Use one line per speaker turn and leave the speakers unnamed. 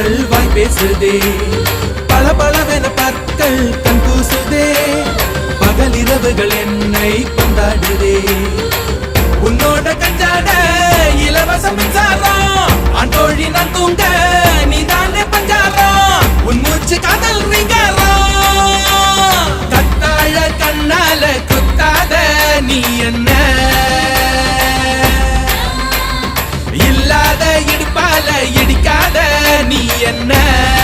கண்கள் வாய் பேசுதே. பல பலவென பற்கள் கண் கூசுதே பகலிரவுகள் என்னை கொண்டாடுதே. உன்னோட கஞ்சாட இலவச மின்சாரம் அன்றோழி நான் தூங்க நீ தானே பஞ்சாரம் உன் மூச்சு காதல் நீங்காரம் கத்தாழ கண்ணால குத்தாத நீ என்ன And now.